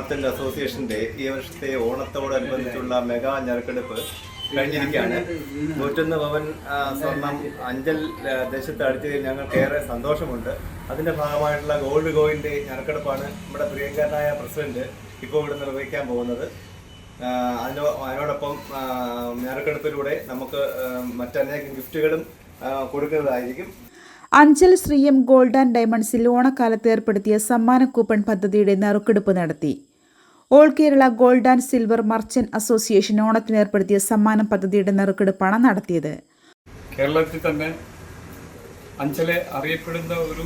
ഓണത്തിന്റെ അസോസിയേഷന്റെ ഈ വർഷത്തെ ഓണത്തോടനുബന്ധിച്ചുള്ള മെഗാ ഞെരുക്കെടുപ്പ് കഴിഞ്ഞിരിക്കുകയാണ്. നൂറ്റൊന്ന് ഭവൻ സ്വർണം അഞ്ചൽ ദേശത്ത് അടിച്ചതിൽ ഞങ്ങൾക്ക് ഏറെ സന്തോഷമുണ്ട്. അതിന്റെ ഭാഗമായിട്ടുള്ള ഗോൾഡ് കോയിന്റെ ഞെരുക്കെടുപ്പാണ് നമ്മുടെ പ്രിയങ്കരനായ പ്രസിഡന്റ് ഇപ്പോൾ ഇവിടെ നിർവഹിക്കാൻ പോകുന്നത്. അതിനോ അതിനോടൊപ്പം ഞെരുക്കെടുപ്പിലൂടെ നമുക്ക് മറ്റനേകം ഗിഫ്റ്റുകളും കൊടുക്കുന്നതായിരിക്കും. അഞ്ചൽ ശ്രീയം ഗോൾഡ് ആൻഡ് ഡയമണ്ട്സിൽ ഓണക്കാലത്ത് ഏർപ്പെടുത്തിയ സമ്മാന കൂപ്പൺ പദ്ധതിയുടെ നറുക്കെടുപ്പ് നടത്തി. All Kerala gold and silver merchant association ഓണത്തിന് ഏർപ്പെടുത്തിയ സമ്മാന പദ്ധതിയുടെ നറുക്കെടുപ്പാണ് നടത്തിയത്. കേരളത്തിൽ തന്നെ അഞ്ചലെ അറിയപ്പെടുന്ന ഒരു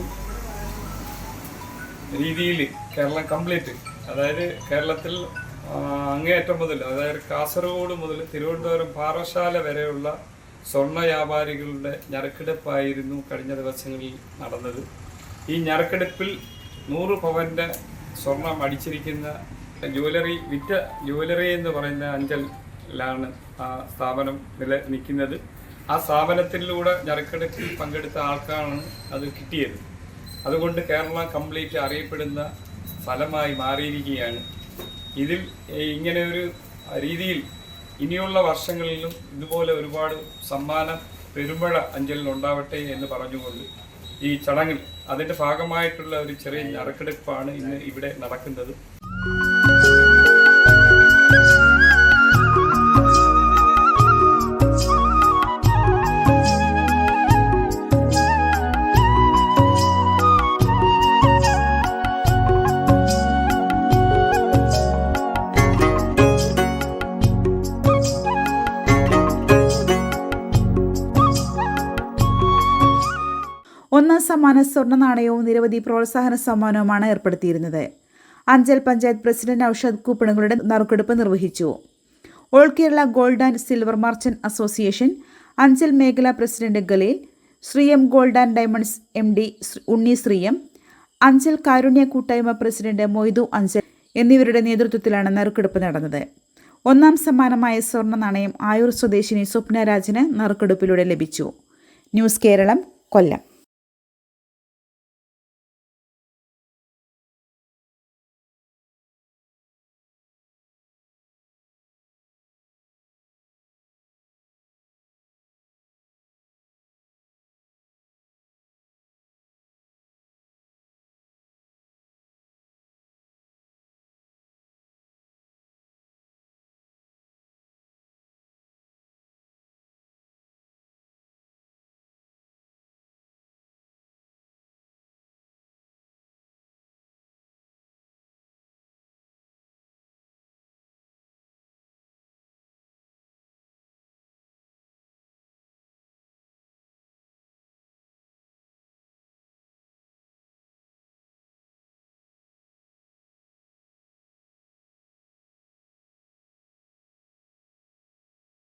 രീതിയിൽ കേരളം കംപ്ലീറ്റ് അതായത് കേരളത്തിൽ അങ്ങേയറ്റം മുതൽ അതായത് കാസർഗോഡ് മുതൽ തിരുവനന്തപുരം പാറശാല വരെയുള്ള സ്വർണ വ്യാപാരികളുടെ ഞരക്കെടുപ്പായിരുന്നു കഴിഞ്ഞ ദിവസങ്ങളിൽ നടന്നത്. ഈ ഞരക്കെടുപ്പിൽ നൂറ് പവന്റെ സ്വർണം അടിച്ചിരിക്കുന്ന ജുവലറി വിറ്റ ജുവലറി എന്ന് പറയുന്ന അഞ്ചലിലാണ് ആ സ്ഥാപനം നില നിൽക്കുന്നത്. ആ സ്ഥാപനത്തിലൂടെ ഞെരുക്കെടുപ്പിൽ പങ്കെടുത്ത ആൾക്കാണ് അത് കിട്ടിയത്. അതുകൊണ്ട് കേരളം കംപ്ലീറ്റ് അറിയപ്പെടുന്ന സ്ഥലമായി മാറിയിരിക്കുകയാണ്. ഇതിൽ ഇങ്ങനെ ഒരു രീതിയിൽ ഇനിയുള്ള വർഷങ്ങളിലും ഇതുപോലെ ഒരുപാട് സമ്മാനം പെരുമഴ അഞ്ചലിൽ ഉണ്ടാവട്ടെ എന്ന് പറഞ്ഞുകൊണ്ട് ഈ ചടങ്ങിൽ അതിന്റെ ഭാഗമായിട്ടുള്ള ഒരു ചെറിയ നറുക്കെടുപ്പാണ് ഇന്ന് ഇവിടെ നടക്കുന്നത്. ഒന്നാം സമ്മാന സ്വർണ നാണയവും നിരവധി പ്രോത്സാഹന സമ്മാനവുമാണ് ഏർപ്പെടുത്തിയിരുന്നത്. അഞ്ചൽ പഞ്ചായത്ത് പ്രസിഡന്റ് ഔഷധ് കൂപ്പണുകളുടെ നറുക്കെടുപ്പ് നിർവഹിച്ചു. All Kerala gold and silver merchant association Anchal മേഖലാ president Galeel Sreeyam gold and diamonds M D Unni Sreeyam Anchal കാരുണ്യ കൂട്ടായ്മ പ്രസിഡന്റ് മൊയ്തു അഞ്ചൽ എന്നിവരുടെ നേതൃത്വത്തിലാണ് നറുക്കെടുപ്പ് നടന്നത്. ഒന്നാം സമ്മാനമായ സ്വർണ നാണയം ആയൂർ സ്വദേശിനി സ്വപ്ന രാജിന് നറുക്കെടുപ്പിലൂടെ ലഭിച്ചു. ന്യൂസ് കേരളം കൊല്ലം.